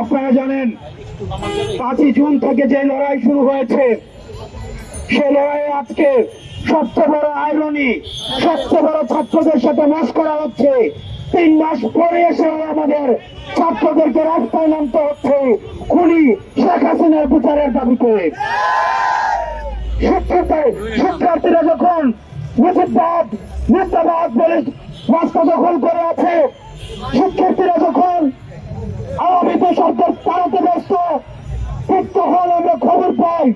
আপনারা জানেন পাঁচই জুন থেকে যে লড়াই শুরু হয়েছে, সে লড়াইয়ে আজকে সবচেয়ে বড় আইরনি, সবচেয়ে বড় ছাত্রদের সাথে মশ করা হচ্ছে। তিন মাস পরে এসে আমাদের ছাত্রদেরকে রাস্তায় নামতে হচ্ছে খুনি শেখ হাসিনার বিচারের দাবিতে। করে শিক্ষার্থীরা যখন মুজিববাদ মুস্তাবাদ বলে রাস্তা দখল করে আছে শিক্ষার্থীরা যখন আওয়ামী সরকার পালাতে ব্যস্ত তখন আমরা খবর পাই।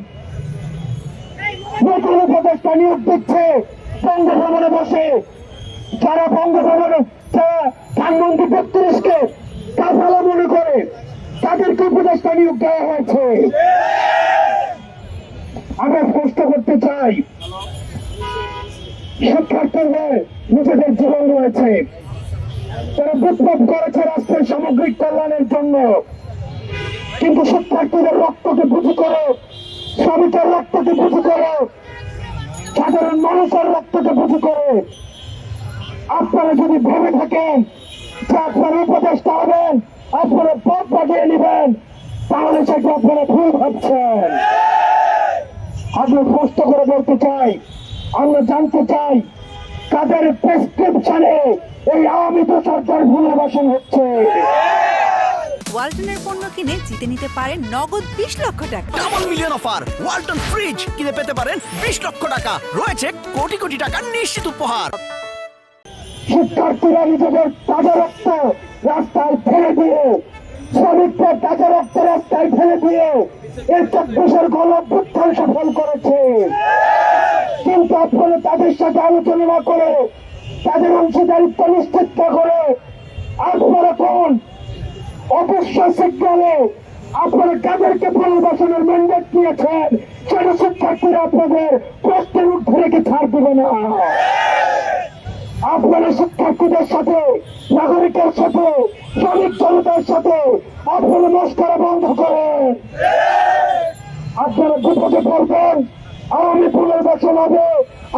নতুন উপদেষ্টা নিয়োগ দিচ্ছে বঙ্গভবনে বসে। যারা বঙ্গভবনে যারা ধানমন্ত্রী বত্রিশকে কাফালা মনে করে, তাদেরকে উপদেষ্টা নিয়োগ দেওয়া হয়েছে। আমরা স্পষ্ট করতে চাই শিক্ষার্থীদের নিজেদের জীবন রয়েছে। তারা বিপ্লব করেছে রাষ্ট্রের সামগ্রিক কল্যাণের জন্য। কিন্তু শিক্ষার্থীদের রক্তকে পুঁজি করে, শ্রমিকের রক্তকে পুঁজি করে, সাধারণ মানুষের রক্তকে পুঁজি করে। আপনারা যদি ভেবে থাকেন যে আপনারা উপদেষ্টা হবেন, আপনারা পথ পাঠিয়ে নেবেন, তাহলে সেটা আপনারা ভুল ভাবছেন। আমরা স্পষ্ট করে বলতে চাই, আমরা জানতে চাই, কাদের প্রেসক্রিপশনে এই আওয়ামী সরকার পুনর্বাসন হচ্ছে। ওয়ালটনের পণ্য কিনে জিতে নিতে পারেন নগদ বিশ লক্ষ টাকা। Double million offer Walton fridge কিনে পেতে পারেন বিশ লক্ষ টাকা। রয়েছে কোটি কোটি টাকার নিশ্চিত উপহার। শিক্ষার্থীরা নিজেদের তাজা রক্ত রাস্তায় ফেলে দিয়ে শ্রমিকরা তাজা রক্ত রাস্তায় ফেলে দিয়ে এই চব্বিশের গণ সফল করেছে। কিন্তু আপনারা তাদের সাথে আলোচনা করে তাদের অংশীদারিত্ব নিশ্চিত করে আপনারা কোন অবশ্য সিগনালে আপনারা কাদেরকে পুনর্বাসনের ম্যান্ডেট দিয়েছেন? সেটা শিক্ষার্থীরা আপনাদের প্রশ্নের উঠে রেখে ছাড় দেবে না। আপনারা শিক্ষার্থীদের সাথে, নাগরিকের সাথে, শ্রমিক জনতার সাথে আপনারা মস্করা বন্ধ করেন। আপনারা বিপদে পড়বেন আওয়ামী পুনর্বাসন হবে।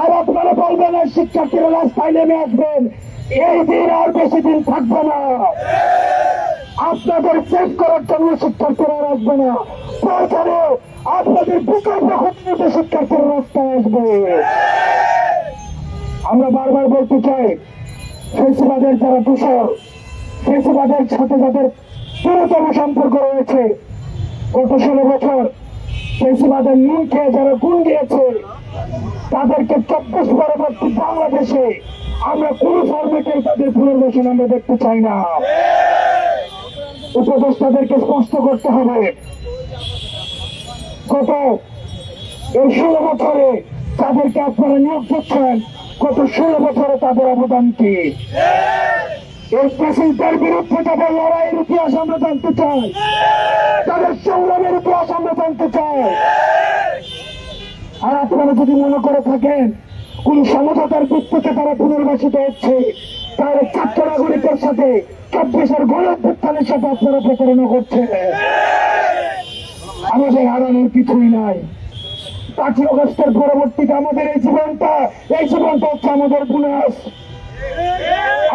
আর আপনারা বলবেন আর শিক্ষার্থীরা রাস্তায় নেমে আসবেন। এই দিন আর বেশি দিন থাকবে না। আপনাদের চেক করার জন্য শিক্ষার্থীরা আসবে না। প্রয়োজনে আপনাদের বিকল্প ক্ষেত্রে শিক্ষার্থীরা রাস্তায় আসবে। আমরা বারবার বলতে চাই, ফেসিবাদের যারা দূষণ ফেসিবাদের সাথে যাদের পুরোতম সম্পর্ক রয়েছে, গত ষোলো বছর ফেসিবাদের নুন যারা গুণ দিয়েছে তাদেরকে চব্বিশ পরবর্তী বাংলাদেশে আমরা কোন ফর্মেটে তাদের পুনর্বাসন আমরা দেখতে চাই না। উপদেষ্টাদেরকে স্পষ্ট করতে হবে। গত এই ষোলো বছরে তাদেরকে আপনারা নিয়োগ দিচ্ছেন, গত ষোলো বছরে তাদের অবদান কি? এই প্রেসিডেন্টের বিরুদ্ধে তাদের লড়াইয়ের ইতিহাস আমরা জানতে চাই। তাদের সংগ্রামের ইতিহাস আমরা জানতে চাই। আর আপনারা যদি মনে করে থাকেন, কোন সমঝোতার ভিত্তিতে তারা পুনর্বাসিত হচ্ছে, তাহলে ছাত্র নাগরিকের সাথে চব্বিশের গণ অভ্যুত্থানের সাথে আপনারা প্রতারণা করছে আমাদের হারানোর কিছুই নাই। পাঁচই অগস্টের পরবর্তীতে আমাদের এই জীবনটা এই জীবনটা হচ্ছে আমাদের বুনাস।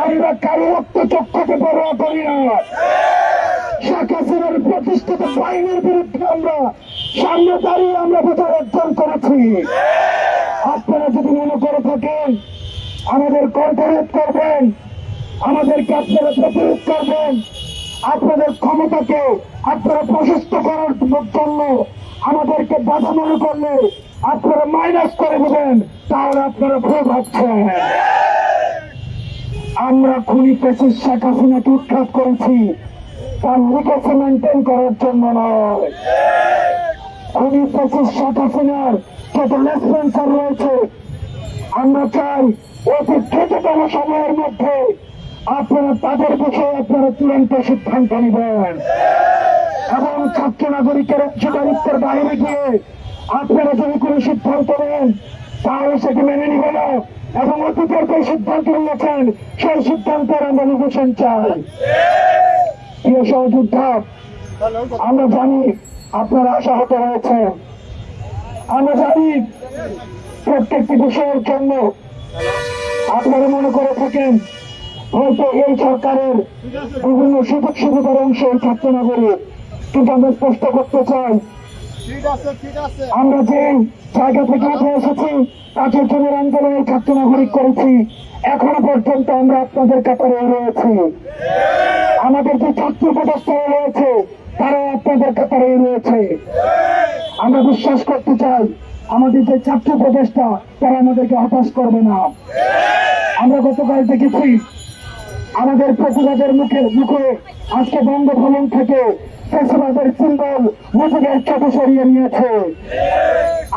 আমরা কারও রক্ত চক্ষকে পরোয়া করি না। শেখ হাসিনার প্রতিষ্ঠিত বাহিনীর বিরুদ্ধে আমরা সামনে দাঁড়িয়ে আমরা বিজয় অর্জন করেছি। আপনারা যদি মনে করে থাকেন, আমাদের কর্পোরেট করবেন আমাদেরকে আপনারা প্রতিরোধ করবেন, আপনাদের ক্ষমতাকে আপনারা প্রশস্ত করার জন্য আমাদেরকে বাধা মনে করলে আপনারা মাইনাস করে দেবেন, তাহলে আপনারা ভুল ভাবছেন আমরা খুনি পেশির শেখ হাসিনাকে উৎখাত করেছি। তার লিগেসি মেনটেন করার জন্য নয়। খুনি পেশির শেখ হাসিনার যত লেসপেন্সার রয়েছে, আমরা চাই অতি দ্রুততম সময়ের মধ্যে আপনারা তাদের বিষয়ে আপনারা চূড়ান্ত সিদ্ধান্ত নেবেন। এবং ছাত্র নাগরিকের অংশীদারিত্বের বাইরে গিয়ে আপনারা যদি কোনো সিদ্ধান্ত নেন, তাহলে সেটি মেনে নিবে না এবং অতীতের যে সিদ্ধান্ত নিয়েছেন, সেই সিদ্ধান্তের আমরা নিবেশন চাই। প্রিয় সহযোদ্ধা, আমরা জানি আপনারা আশাহত হয়েছেন আমরা জানি প্রত্যেকটি বিষয়ের জন্য আপনারা মনে করে থাকেন, হয়তো এই সরকারের বিভিন্ন সুযোগ সুবিধার অংশ এই ছাত্র নাগরিক কিন্তু আমরা স্পষ্ট করতে চাই আমরা যে জায়গা থেকে উঠে এসেছি পাঁচের জনের আন্দোলনে ছাত্র নাগরিক করেছি। এখনও পর্যন্ত আমরা আপনাদের কাতারে রয়েছি। আমাদের যে ছাত্র পদস্থলে রয়েছে তারা আপনাদের কাতারে রয়েছে। আমরা বিশ্বাস করতে চাই, আমাদের যে ছাত্র প্রচেষ্টা তারা আমাদেরকে হতাশ করবে না। আমরা গতকাল দেখেছি, আমাদের প্রতিবাদের মুখে মুখে আজকে বঙ্গভবন থেকে ফেসবাদের সিম্বল মুজিবের ছবি সরিয়ে নিয়েছে।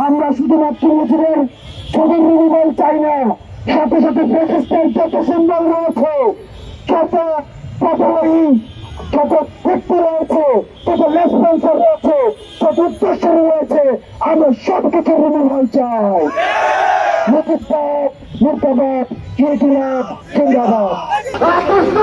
আমরা শুধুমাত্র মুজিবের ছবির বিনিময় চাই না, সাথে সাথে ফেসিস্টের যত সিম্বল রয়েছে, যত পটবহী যত ব্যক্তি রয়েছে যত লেসপেন্সার রয়েছে যত উদ্দেশ্যের রয়েছে, আমরা সব কিছু রিমুভাল চাই। মুজিবাদ মুর্দাবাদ ইনকিলাব জিন্দাবাদ। রামকৃষ্ণ